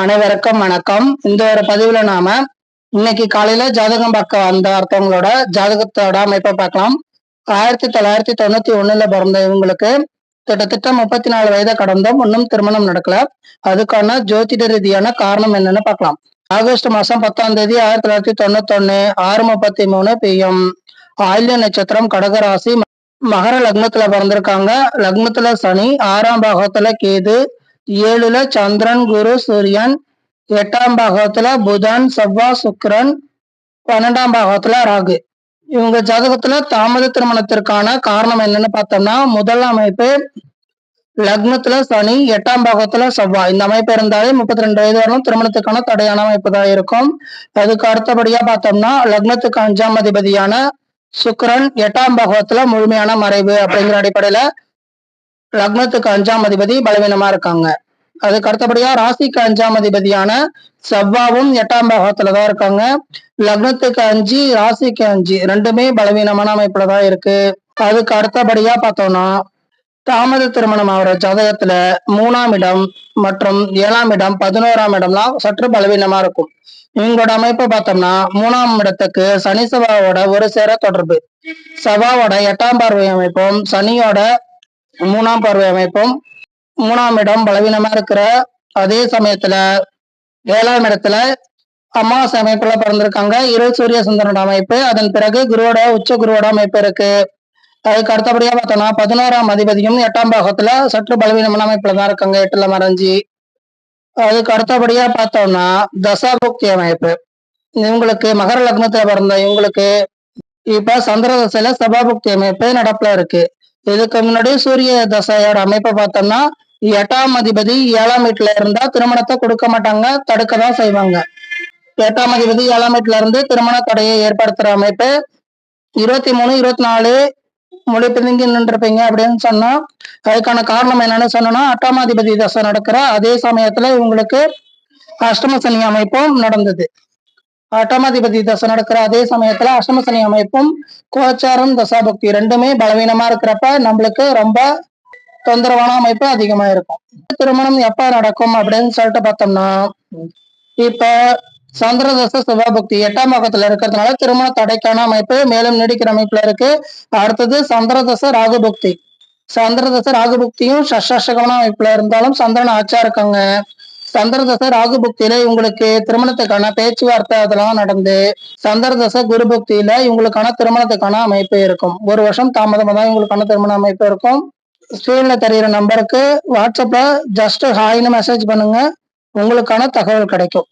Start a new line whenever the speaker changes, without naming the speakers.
அனைவருக்கும் வணக்கம். இந்த ஒரு பதிவுல நாம இன்னைக்கு காலையில ஜாதகம் பார்க்க வந்த ஒருத்தவங்களோட ஜாதகத்தோட அமைப்பை பார்க்கலாம். ஆயிரத்தி தொள்ளாயிரத்தி தொண்ணூத்தி ஒண்ணுல பிறந்த இவங்களுக்கு கிட்டத்தட்ட முப்பத்தி நாலு வயதை கடந்தும் இன்னும் திருமணம் நடக்கல. அதுக்கான ஜோதிட ரீதியான காரணம் என்னன்னு பார்க்கலாம். ஆகஸ்ட் மாசம் பத்தாம் தேதி ஆயிரத்தி தொள்ளாயிரத்தி தொண்ணூத்தி ஒண்ணு ஆறு முப்பத்தி மூணு பிஎம் ஆயில்ய நட்சத்திரம் கடகராசி மகர லக்னத்துல பிறந்திருக்காங்க. லக்னத்துல சனி ஆறாம் பாகத்துல கேது ஏழுல சந்திரன் குரு சூரியன் எட்டாம் பாகத்துல புதன் செவ்வாய் சுக்கரன் பன்னெண்டாம் பாகத்துல ராகு. இவங்க ஜாதகத்துல தாமத திருமணத்திற்கான காரணம் என்னன்னு பார்த்தோம்னா முதல் அமைப்பு லக்னத்துல சனி எட்டாம் பாகத்துல செவ்வாய். இந்த அமைப்பு இருந்தாலே முப்பத்தி ரெண்டு வயது வரும் திருமணத்துக்கான தடையான அமைப்பு தான் இருக்கும். அதுக்கு அடுத்தபடியா பார்த்தோம்னா லக்னத்துக்கு அஞ்சாம் அதிபதியான சுக்கரன் எட்டாம் பாகத்துல முழுமையான மறைவு அப்படிங்கிற அடிப்படையில லக்னத்துக்கு அஞ்சாம் அதிபதி பலவீனமா இருக்காங்க. அதுக்கு அடுத்தபடியா ராசிக்கு அஞ்சாம் அதிபதியான செவ்வாவும் எட்டாம் பாகத்துலதான் இருக்காங்க. லக்னத்துக்கு அஞ்சு ராசிக்கு அஞ்சு. ரெண்டுமே பலவீனமான அமைப்புல தான் இருக்கு. அதுக்கு அடுத்தபடியா பார்த்தோம்னா தாமத திருமணம் ஆகிற ஜாதகத்துல மூணாம் இடம் மற்றும் ஏழாம் இடம் பதினோராம் இடம்லாம் சற்று பலவீனமா இருக்கும். இவங்களோட அமைப்பை பார்த்தோம்னா மூணாம் இடத்துக்கு சனி செவ்வாவோட ஒரு சேர தொடர்பு. செவ்வாவோட எட்டாம் பார்வை அமைப்பும் சனியோட மூணாம் பார்வை அமைப்பும் மூணாம் இடம் பலவீனமா இருக்கிற அதே சமயத்துல ஏழாம் இடத்துல அமாவாசை அமைப்புல பிறந்திருக்காங்க. இரு சூரிய சுந்தரனோட அமைப்பு. அதன் பிறகு குருவோட உச்ச குருவோட அமைப்பு இருக்கு. அதுக்கு அடுத்தபடியா பார்த்தோம்னா பதினோராம் அதிபதியும் எட்டாம் பாகத்துல சற்று பலவீனமான அமைப்புல தான் இருக்காங்க. எட்டுல மறைஞ்சி. அதுக்கு அடுத்தபடியா பார்த்தோம்னா தசாபுக்தி அமைப்பு. இவங்களுக்கு மகர லக்னத்துல பிறந்த இவங்களுக்கு இப்ப சந்திர தசையில சபாபுக்தி அமைப்பு நடப்புல இருக்கு. இதுக்கு முன்னாடி சூரிய தசையோட அமைப்பை பார்த்தோம்னா எட்டாம் அதிபதி ஏழாம் வீட்டுல இருந்தா திருமணத்தை கொடுக்க மாட்டாங்க தடுக்க தான் செய்வாங்க. எட்டாம் அதிபதி ஏழாம் வீட்டுல இருந்து திருமண தடையை ஏற்படுத்துற அமைப்பு. இருபத்தி மூணு இருபத்தி நாலு மொழி பிதுங்கி நின்றுருப்பீங்க அப்படின்னு சொன்னா அதுக்கான காரணம் என்னன்னு சொன்னோம்னா அட்டாமாதிபதி தசை நடக்கிற அதே சமயத்துல இவங்களுக்கு அஷ்டம சனி அமைப்பும் நடந்தது. அட்டமாதிபதி தசை நடக்கிற அதே சமயத்துல அஷ்டமசனி அமைப்பும் கோச்சாரம் தசாபக்தி ரெண்டுமே பலவீனமா இருக்கிறப்ப நம்மளுக்கு ரொம்ப தொந்தரவான அமைப்பு அதிகமா இருக்கும். திருமணம் எப்ப நடக்கும் அப்படின்னு சொல்லிட்டு பார்த்தோம்னா இப்ப சந்திரதச சிவபக்தி எட்டாம் பக்கத்துல இருக்கிறதுனால திருமண தடைக்கான அமைப்பு மேலும் நீடிக்கிற அமைப்புல இருக்கு. அடுத்தது சந்திரதச ராகுபக்தி சந்திரதச ராகுபக்தியும் சஷகமான அமைப்புல இருந்தாலும் சந்திரன் ஆச்சா இருக்காங்க. சந்திரதச ராகுபக்தியில இவங்களுக்கு திருமணத்துக்கான பேச்சுவார்த்தை அதெல்லாம் நடந்து சந்திரதசை குரு புக்தியில இவங்களுக்கான திருமணத்துக்கான அமைப்பு இருக்கும். ஒரு வருஷம் தாமதமா தான் இவங்களுக்கான திருமண அமைப்பு இருக்கும். ஸ்க்ரீன்ல தெரியிற நம்பருக்கு வாட்ஸ்அப்ல ஜஸ்ட் ஹாய்னு மெசேஜ் பண்ணுங்க. உங்களுக்கான தகவல் கிடைக்கும்.